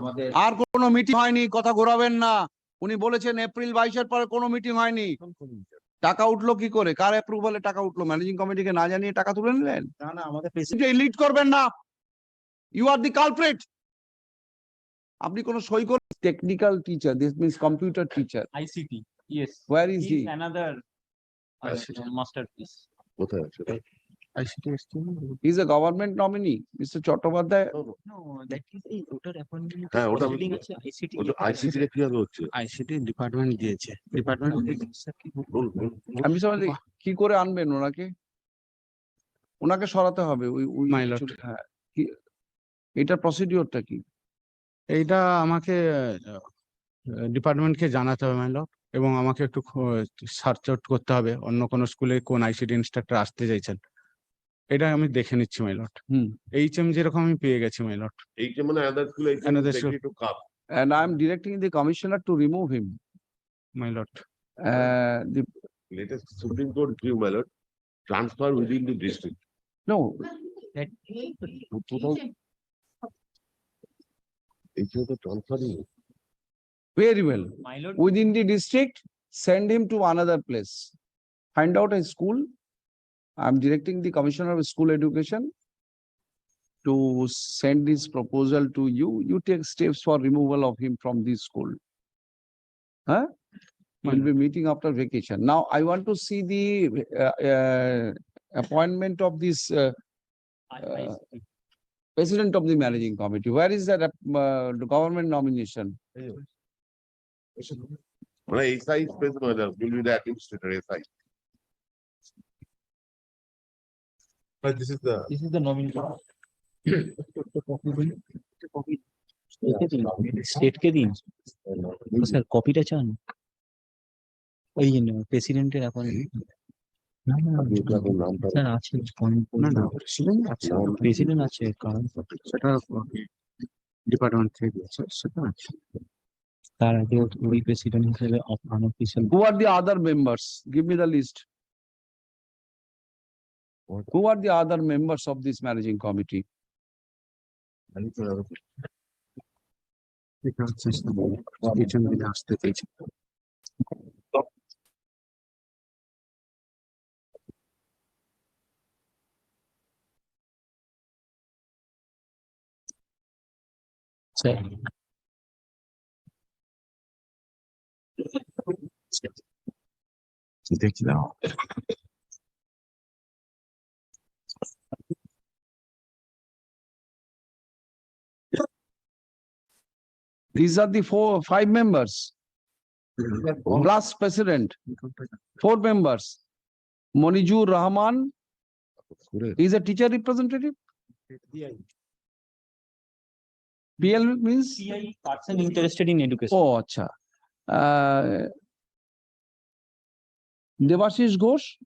আমাদের আর কোনো মিটিং হয়নি কথা ঘোরাবেন না। উনি বলেছেন এপ্রিল বাইশের পরে কোনো মিটিং হয়নি। টাকা উঠল কি করে? কার অ্যাপ্রুভালে টাকা উঠল? ম্যানেজিং কমিটিকে না জানিয়ে টাকা তুলে নিলেন? না না আমাদের প্রেসিডেন্ট লিড করবেন না। ইউ আর দি কালপ্রিট আপনি কোন সই করে technical teacher this means computer teacher ICT, yes. Where is he ICT. masterpiece. কোথায় আছে? Is a government nominee mister Chattopadhyay No, that is the voter appointment. হ্যাঁ, ওটা ICT. হচ্ছে? ডিপার্টমেন্ট দিয়েছে। ডিপার্টমেন্ট। আমি সবাই কি করে আনবেন ওনাকে? ওনাকে সরাতে হবে ওই ওই. কিছু- হ্যাঁ কি- এটার প্রসিডিওরটা কি? এইটা আমাকে ডিপার্টমেন্টকে জানাতে হবে মাইলট এবং আমাকে একটু সার্চ আউট করতে হবে। অন্য কোনো স্কুলে কোন আইসিটি ইনস্ট্রাক্টর আসতে চাইছেন। এটা আমি দেখে নিচ্ছি মাইলট হুম এইচ যেরকম আমি পেয়ে গেছি মাইলট এই যে মানে আদার স্কুল এই টু cup and I am directing the commissioner to remove him. My lord Uh, the, latest supreme court view my lord transfer within the district no, এই যে তো ট্রান্সফারই very well. My lord, Within the district, send him to another place. Find out a school. I'm directing the Commissioner of School Education to send this proposal to you. You take steps for removal of him from this school. Huh? We'll be meeting after vacation. Now, I want to see the uh, uh, appointment of this uh, uh, president of the managing committee. Where is that uh, government nomination? Well, SI is president will be the administrator SI. But this is the This is the nomination. State কে দিন sir কপিটা চান ওই প্রেসিডেন্টের এখন না না নামটা sir আছে পয়েন্ট না না প্রেসিডেন্ট আছে প্রেসিডেন্ট আছে কারণ সেটা ডিপার্টমেন্ট থেকে দিয়েছে সেটা আছে তার আগে ওই প্রেসিডেন্ট হিসেবে unofficial Who are the other members? Give me the list. Who are the other members of this managing committee? These are the four, five members, Last president, four members. Monijur Rahman is a teacher representative. PL means, PI person interested in education. oh, acha. Uh, Devashish Ghosh,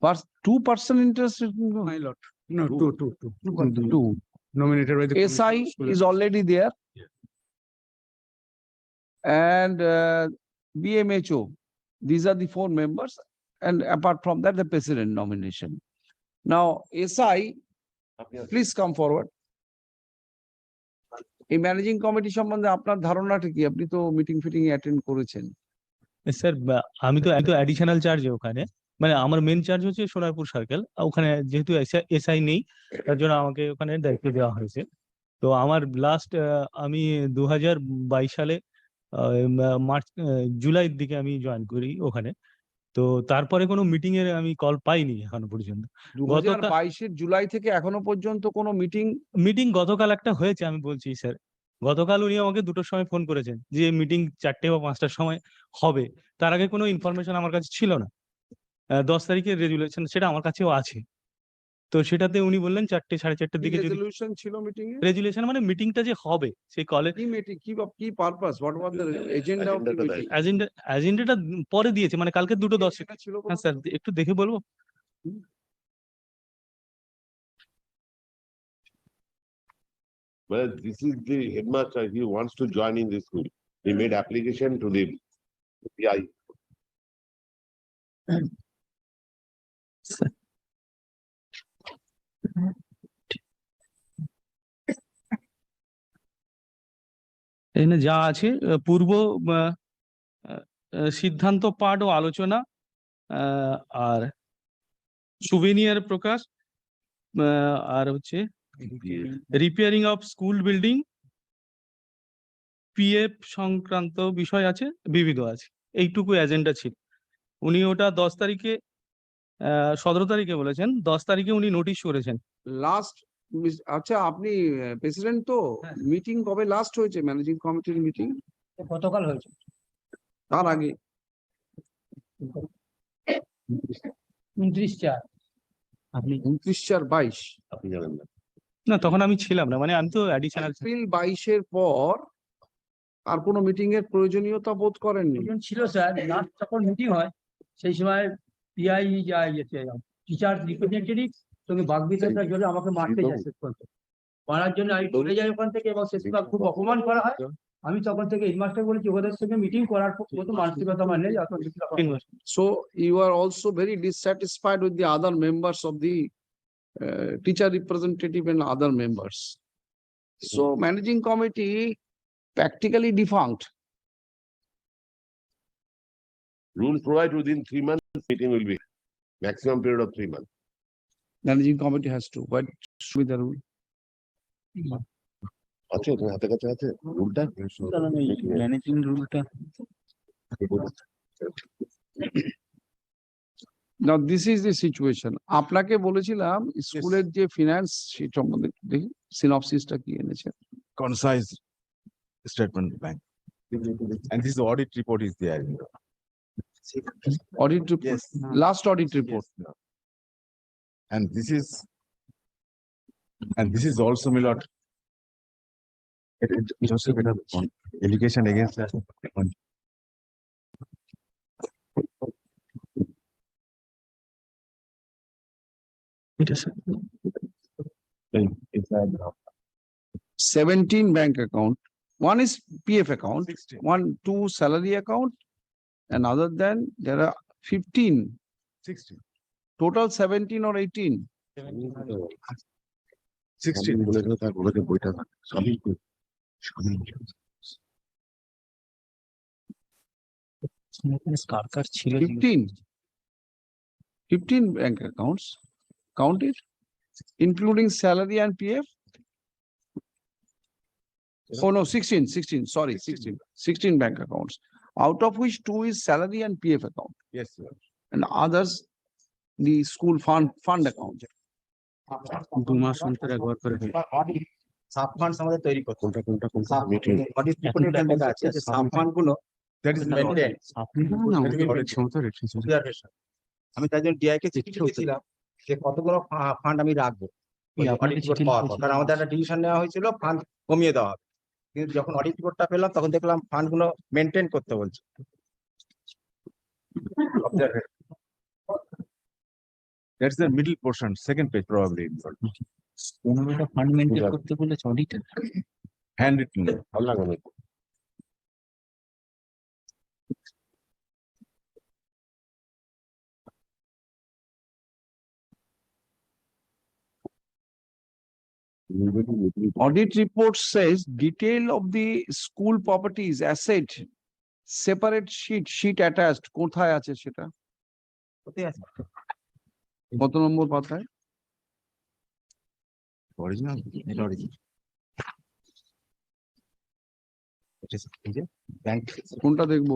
pers- two person interested in, My lord. No, two, two, two. two. Nominated by the. SI is already there. Yeah. And uh, BMHO, these are the four members. And apart from that, the president nomination. Now, SI, please come forward. এই managing committee সম্বন্ধে আপনার ধারণাটা কি? আপনি তো meeting ফিটিং attend করেছেন। Sir আমি তো আমি তো অ্যাডিশনাল চার্জে ওখানে মানে আমার মেন চার্জ হচ্ছে সোনারপুর সার্কেল ওখানে যেহেতু এসআই নেই তার জন্য আমাকে ওখানে দায়িত্ব দেওয়া হয়েছে। তো আমার লাস্ট আমি দু সালে মার্চ জুলাইয়ের দিকে আমি জয়েন করি ওখানে। তো তারপরে কোনো মিটিং এর আমি কল পাইনি এখনও পর্যন্ত। বাইশের জুলাই থেকে এখনও পর্যন্ত কোনো মিটিং মিটিং গতকাল একটা হয়েছে আমি বলছি স্যার গতকাল উনি আমাকে দুটোর সময় ফোন করেছেন যে মিটিং চারটে বা পাঁচটার সময় হবে। তার আগে কোনো ইনফরমেশন আমার কাছে ছিল না। দশ তারিখের রেজুলেশন সেটা আমার কাছেও আছে। তো সেটাতে উনি বললেন চারটে সাড়ে চারটের দিকে যদি রেজলিউশন ছিল মিটিং এ? রেজুলেশন মানে মিটিংটা যে হবে সেই কলে কি মিটিং কি কি purpose what was the agenda of the meeting agenda এজেন্ডাটা পরে দিয়েছে মানে কালকে দুটো দশ ছিল হ্যাঁ স্যার একটু দেখে বলব? Well, this is the headmaster, he wants to join in this school. He made application to the PI. এখানে যা আছে পূর্ব সিদ্ধান্ত, পাঠ ও আলোচনা আর সুভেনিয়ার প্রকাশ আর হচ্ছে repairing of school building PF সংক্রান্ত বিষয় আছে, বিবিধ আছে। এইটুকু এজেন্ডা ছিল। উনি ওটা দশ তারিখে সতেরো তারিখে বলেছেন দশ তারিখে উনি নোটিশ করেছেন। লাস্ট আচ্ছা আপনি প্রেসিডেন্ট তো হ্যাঁ। মিটিং কবে লাস্ট হয়েছে? ম্যানেজিং কমিটির মিটিং গতকাল হয়েছে। তার আগে। উনত্রিশ চার। আপনি উনত্রিশ চার বাইশ। আপনি জানেন না। না তখন আমি ছিলাম না মানে আমি তো অ্যাডিশনাল এপ্রিল বাইশের পর আর কোনো মিটিং এর প্রয়োজনীয়তা বোধ করেননি? ছিল স্যার লাস্ট যখন মিটিং হয় সেই সময় পিআই যা ইয়েতে টিচার রিপ্রেজেন্টেটিভ সঙ্গে বাগবিতণ্ডার জন্য আমাকে মারতে যায় শেষ পর্যন্ত মারার জন্য আমি চলে যাই ওখান থেকে এবং শেষ খুব অপমান করা হয় আমি তখন থেকে হেডমাস্টার বলেছি ওদের সঙ্গে মিটিং করার মতো মানসিকতা আমার নেই এখন So you are also very dissatisfied with the other members of the uh, teacher representative and other members. So managing committee practically defunct. Rule provide within three months, Meeting will be maximum period of three months. Managing committee has to, but show me the rule. আছে তোমার হাতে কাছে আছে রুলটা managing রুলটা Now, this is the situation. আপনাকে বলেছিলাম স্কুলের যে ফিনান্স সেই সম্বন্ধে দেখি সিনপসিসটা কি এনেছে concise statement bank. And this audit report is there. audit report, yes. last audit report. Yes. And this is, and this is also Milot. Joseph, education against that. Seventeen bank account. One is PF account. 16. One two salary account. And other than there are fifteen, Sixteen. total seventeen or eighteen. Sixteen. বলে গেলে তার বলে যে বইটা থাকে, সবই তো- সবই কার কার ছিল Fifteen. Fifteen bank accounts, count it, including salary and PF. Oh, no, 16, 16. sorry, 16, 16 bank accounts, Out of which two is salary and PF account, Yes, sir. and others the school fund, fund account. দু মাস অন্তর একবার করে হয়। Sub fund আমাদের তৈরি করতে কোনটা কোনটা কোনটা? সাব অডিট রিপোর্টে এটা লেখা আছে। যে সাব ফান্ডগুলো That is not মেনটেন না, আমাদের audit ক্ষমতা রেখেছে। আমি তাই জন্য ডিআই কে চিঠি লিখেছিলাম যে কতগুলো ফান্ড আমি রাখব। অডিট রিপোর্ট পাওয়ার পর। কারণ আমাদের একটা ডিসিশন নেওয়া হয়েছিল ফান্ড কমিয়ে দেওয়া হবে। কিন্তু যখন অডিট রিপোর্টটা পেলাম তখন দেখলাম ফান্ডগুলো মেনটেন করতে বলছে That's the middle portion, second page probably. পনেরোটা ফান্ড মেনটেন। করতে বলেছে অডিটর Handwritten. ভালো লাগে Audit report says detail of the school properties asset. Separate sheet, sheet attached, কোথায় আছে সেটা? কত নম্বর পাতায়? Original. এটা ব্যাংক কোনটা দেখব?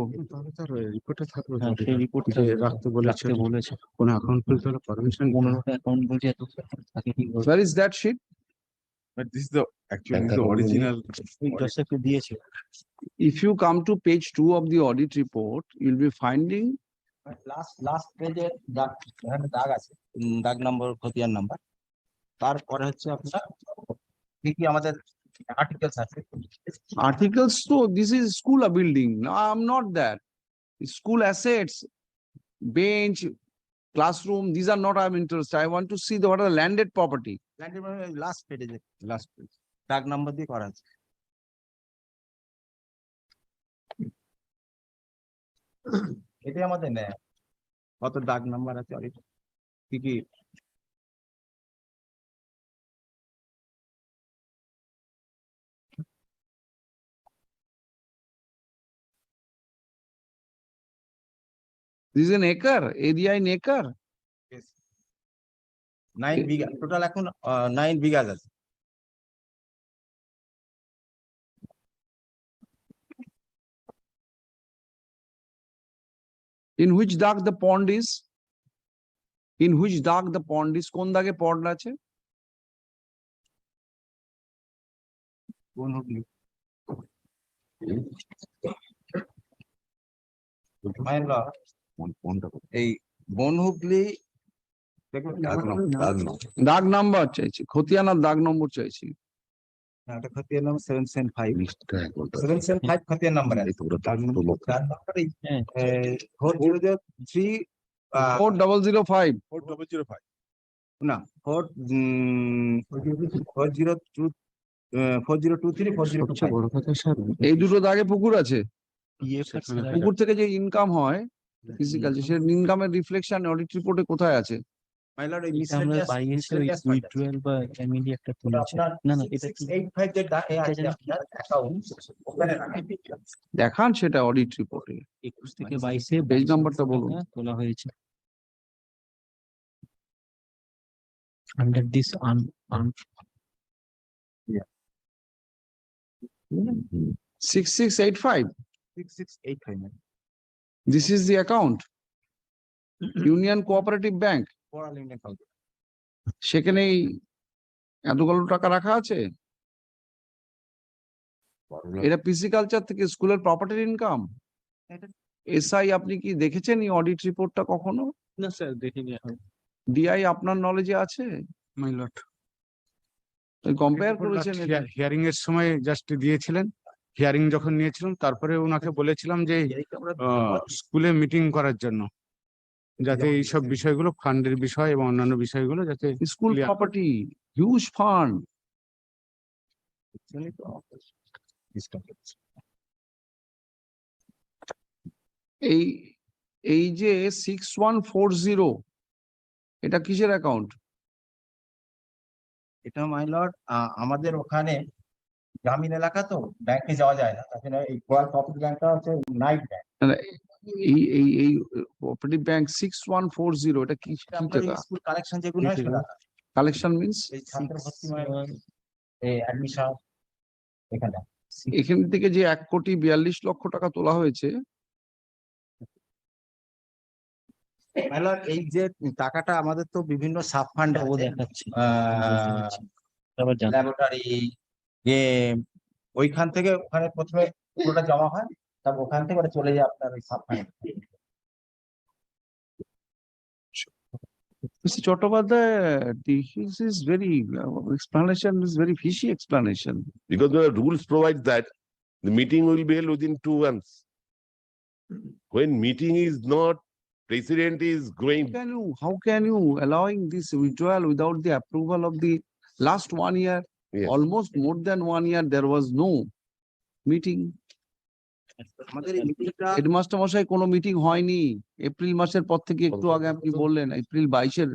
তাহলে রিপোর্টে থাকবে হ্যাঁ তো সেই রিপোর্ট রাখতে বলেছে বলেছে কোন অ্যাকাউন্ট খুলতে হলে পারমিশন পনেরোটা অ্যাকাউন্ট বলছে এত তাকে কি is that sheet? But this is the, actually, this is the original. জোসেফকে If you come to page two of the audit report, you'll be finding last last পেজে দাগ এখানে দাগ আছে দাগ নম্বর খতিয়ান নাম্বার তারপরে হচ্ছে আপনার কি কি আমাদের আর্টিকেলস আছে articles, so this is school a building. No, I'm not that. School assets, bench, classroom, these are not I'm interested. I want to see the what are the landed property. Landed property last page. Last page. Tag number দিয়ে করা আছে এটাই আমাদের নেয় কত দাগ number আছে কি কি This is an acre, area in acre. Nine bigha total এখন নাইন বিঘা আছে In which dark the pond is? In which dark the pond is? কোন দাগে pond আছে? কোন Hooghly mind One- one double. এই বন হুগলি দাগ নাম- দাগ নাম। দাগ নাম্বার চাইছি, খতিয়ানার দাগ নম্বর চাইছি। একটা খতিয়ান number seven seven five. Seven seven five খতিয়ান নাম্বার দাগ। Four zero zero three five. না four four zero two four zero two three four zero এই দুটো দাগে পুকুর আছে। পুকুর থেকে যে ইনকাম হয় ফিজিক্যাল সে ইনকামের রিফ্লেকশন অডিট রিপোর্টে কোথায় আছে? ওই উইথড্রয়াল বা একটা না না এটা যে এ আপনার ওখানে দেখান সেটা অডিট রিপোর্টে। একুশ থেকে বাইশে পেজ নাম্বারটা বলুন। তোলা হয়েছে আন্ডার দিস আন আন Six six eight five. Six six eight five nine. This is the account. Union Cooperative Bank. For all Indian সেখানেই এতগুলো টাকা রাখা আছে? এটা পিসি কালচার থেকে স্কুলের প্রপার্টির ইনকাম? এসআই আপনি কি দেখেছেন এই অডিট রিপোর্টটা কখনো? না স্যার দেখিনি এখন ডিআই আপনার নলেজে আছে? মাই লট কম্পেয়ার করেছেন? হিয়ারিং এর সময় জাস্ট দিয়েছিলেন হিয়ারিং যখন নিয়েছিলাম তারপরে ওনাকে বলেছিলাম যে আহ, স্কুলে মিটিং করার জন্য। যাতে এইসব বিষয়গুলো ফান্ডের বিষয় এবং অন্যান্য বিষয়গুলো যাতে স্কুল প্রপার্টি হিউজ ফান্ড. এই এই যে সিক্স ওয়ান ফোর জিরো এটা কিসের অ্যাকাউন্ট এটা মাইলর আমাদের ওখানে গ্রামীণ এলাকা তো ব্যাংকে যাওয়া যায় না তার জন্য এই গোয়াল কপারেটিভ ব্যাংকটা হচ্ছে নাইট ব্যাংক এই এই এই cooperative bank six one four zero এটা কি স্কুল কালেকশন যেগুলো হয় কালেকশন মিনস এই ছাত্র ভর্তি মানে এই অ্যাডমিশন এখানে। এখান থেকে যে এক কোটি বিয়াল্লিশ লক্ষ টাকা তোলা হয়েছে। এই যে টাকাটা আমাদের তো বিভিন্ন সাব ফান্ড ল্যাবরেটরি গেম ওইখান থেকে ওখানে প্রথমে পুরোটা জমা হয় তারপর ওখান থেকে ওটা চলে যায় আপনার ওই sub fund Mr. Chattopadhyay, this is very, uh, explanation is very fishy explanation. Because the rules provide that the meeting will be held within two months. When meeting is not, president is going, Can you, how can you allowing this withdrawal without the approval of the last one year? Yes. Almost more than one year, there was no meeting. আমাদের এই মিটিংটা headmaster মশাই কোনো meeting হয়নি। April মাসের পর থেকে একটু আগে আপনি বললেন এপ্রিল বাইশের।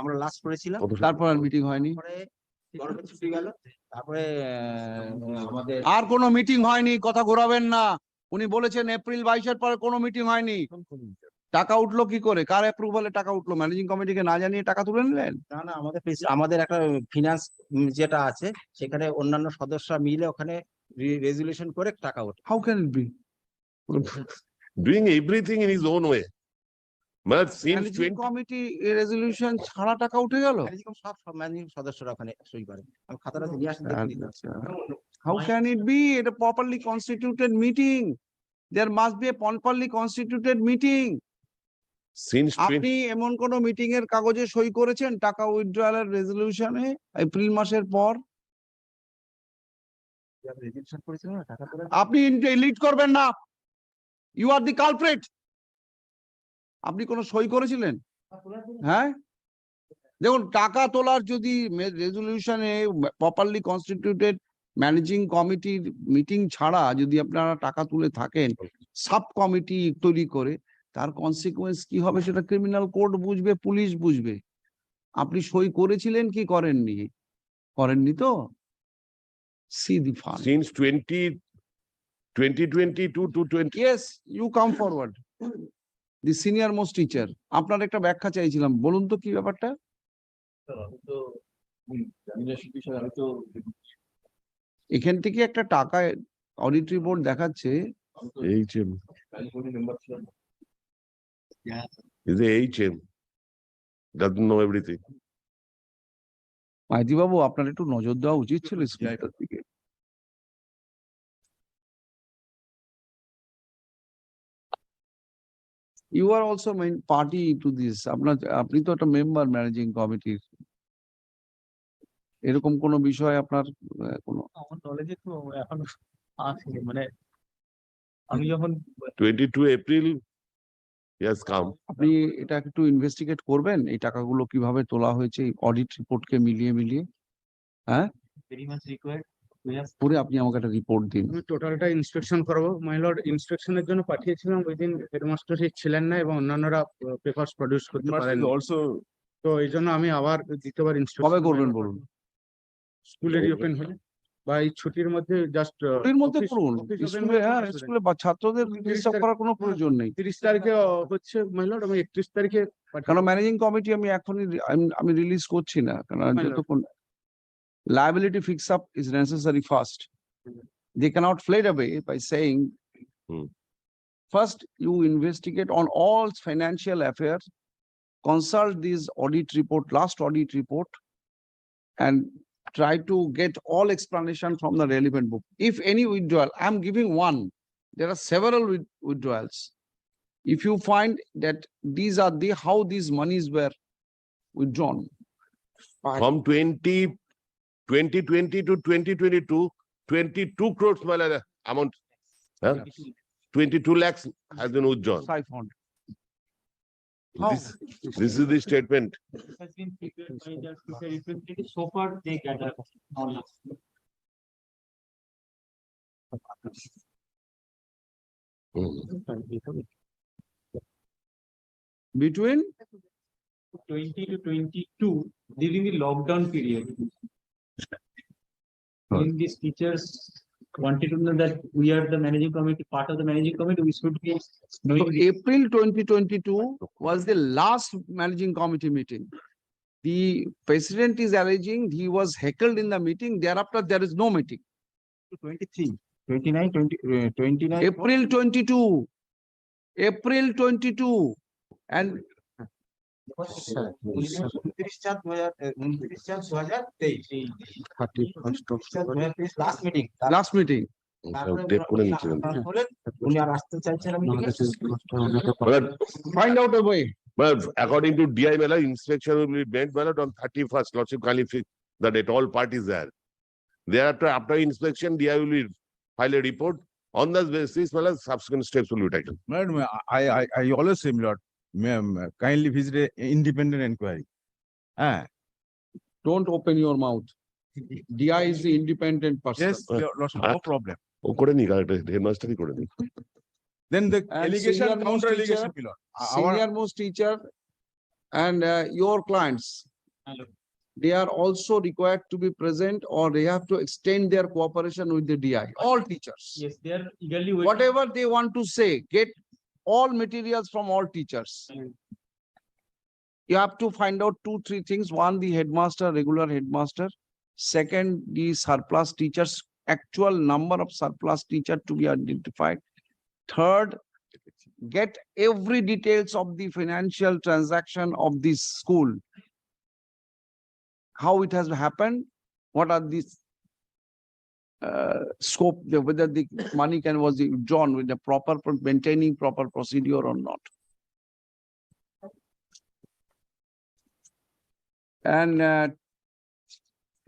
আমরা লাস্ট করেছিলাম। তারপর আর মিটিং হয়নি। তারপরে আমাদের আর কোনো মিটিং হয়নি কথা ঘোরাবেন না। উনি বলেছেন এপ্রিল বাইশের পরে কোনো মিটিং হয়নি। টাকা উঠল কি করে? কার অ্যাপ্রুভালে টাকা উঠল? ম্যানেজিং কমিটিকে না জানিয়ে টাকা তুলে নিলেন? না না আমাদের আমাদের একটা ফিনান্স যেটা আছে সেখানে অন্যান্য সদস্যরা মিলে ওখানে রেজুলেশন করে টাকা ওঠে how can it be doing everything in his own way since managing committee resolution ছাড়া টাকা উঠে গেল? সব সব ম্যানেজিং সদস্যরা ওখানে সই করে। আমি খাতাটা নিয়ে আসতে হাউ ক্যান ইট বি এটা properly constituted meeting there must be a properly constituted meeting আপনি এমন কোন মিটিং এর কাগজে সই করেছেন টাকা উইথড্রয়ালের রেজলিউশনে এপ্রিল মাসের পর? না আপনি লিড করবেন না। ইউ আর দি কালপ্রেট আপনি কোনো সই করেছিলেন? হ্যাঁ? দেখুন টাকা তোলার যদি রেজলিউশনে প্রপারলি কনস্টিটিউটেড ম্যানেজিং কমিটির মিটিং ছাড়া যদি আপনারা টাকা তুলে থাকেন সাব কমিটি তৈরি করে তার কনসিকুয়েন্স কি হবে সেটা ক্রিমিনাল কোর্ট বুঝবে পুলিশ বুঝবে। আপনি সই করেছিলেন কি করেননি? করেননি তো? সি দি since twenty twenty twenty-two to twenty, Yes, you come forward. The senior most teacher, আপনার একটা ব্যাখ্যা চাইছিলাম, বলুন তো কি ব্যাপারটা? এখান থেকে একটা টাকা অডিট রিপোর্ট দেখাচ্ছে। HM. Is a HM. Doesn't know everything. Maiti বাবু আপনার একটু নজর দেওয়া উচিত ছিল স্কুলটার দিকে you are also main party to this আপনার আপনি তো একটা মেম্বার ম্যানেজিং কমিটির এরকম কোনো বিষয় আপনার আহ, কোনো আমার নলেজে তো এখন আছে মানে আমি যখন Twenty-two April, has come. আপনি এটা একটু ইনভেস্টিগেট করবেন এই টাকাগুলো কীভাবে তোলা হয়েছে অডিট রিপোর্টকে মিলিয়ে মিলিয়ে। ভেরি মাচ রিকোয়ার্ড উই আপনি আমাকে একটা রিপোর্ট দিন। আমি টোটালটা ইন্সপেকশন করব। মাই লর্ড ইন্সপেকশনের জন্য পাঠিয়েছিলাম ওই দিন হেডমাস্টার ছিলেন না এবং অন্যান্যরা পেপারস প্রডিউস করতে পারেন also তো এই জন্য আমি আবার দ্বিতীয়বার কবে করবেন বলুন? স্কুলে রিওপেন হলে। বা এই ছুটির মধ্যে জাস্ট ছুটির মধ্যে করুন। স্কুলে হ্যাঁ স্কুলে ছাত্রদের ডিসটার্ব করার কোনো প্রয়োজন নেই। 30 তারিখে হচ্ছে মহিলা আমি 31 তারিখে কারণ ম্যানেজিং কমিটি আমি এখনই আমি রিলিজ করছি না। কারণ যতক্ষণ liability fix up is necessary first they can not fled away by saying first you investigate on all financial affairs consult this audit report last audit report and try to get all explanation from the relevant book. If any withdrawal, I'm giving one, there are several withdrawals. If you find that these are the, how these monies were withdrawn. From 20 2020 to 2022, 22 crores amount. huh? Twenty-two lakhs has been withdrawn. Siphoned. How? This, this is the statement. has been prepared by the representative. So far, they gather knowledge. Between, Twenty to twenty-two during the lockdown period. When these teachers wanted to know that we are the managing committee, part of the managing committee, we should be so knowing. April twenty twenty-two was the last managing committee meeting. The president is alleging he was heckled in the meeting, thereafter there is no meeting. Twenty-three, twenty-nine, twenty, uh, twenty-nine. April twenty-two. April twenty-two. And last meeting date আসতে চাইছেন আমি But, according to DI Mela, inspection will be made Mela on thirty-first, Lordship kindly fix that at all parties there. Thereafter, after inspection, DI will file a report. On that basis, Mela, subsequent steps will be taken. Madam, I, I, I always say, lord, kindly visit a independent inquiry. Ah, Don't open your mouth. DI is the independent person. yes, your lordship, no problem. ও করে নি correct হেডমাস্টারই করে নি Then the And allegation, senior most counter teacher, allegation, my lord. Our- Senior most teacher and uh, your clients. Hello. They are also required to be present or they have to extend their cooperation with the DI, all teachers. Yes, they are eagerly waiting. Whatever they want to say, get all materials from all teachers. Mm. You have to find out two, three things. One, the headmaster, regular headmaster. Second, the surplus teachers, actual number of surplus teacher to be identified. Third, get every details of the financial transaction of this school. How it has happened, what are these uh, scope, the- whether the money can was drawn with the proper, maintaining proper procedure or not. And uh,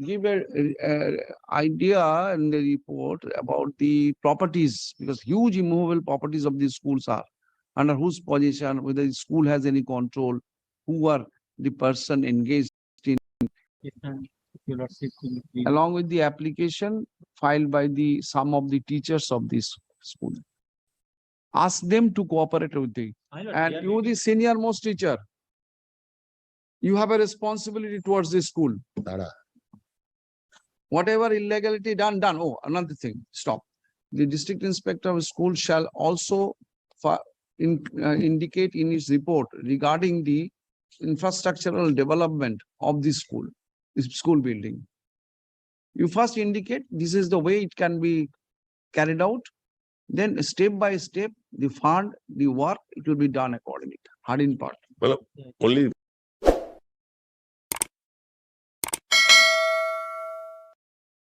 give a, a- a idea in the report about the properties, because huge immovable properties of these schools are under whose possession, whether the school has any control, who are the person engaged, Yes, ma'am. If your lordship will please- along with the application filed by the, some of the teachers of this school. Ask them to cooperate with the, and you, the senior most teacher. You have a responsibility towards the school. দাঁড়া Whatever illegality done, done. Oh, another thing, stop. the district inspector of school shall also fi- in, uh, indicate in his report regarding the infrastructural development of the school, this school building. You first indicate this is the way it can be carried out. Then step by step, the fund, the work, it will be done accordingly, hard in part. Well, only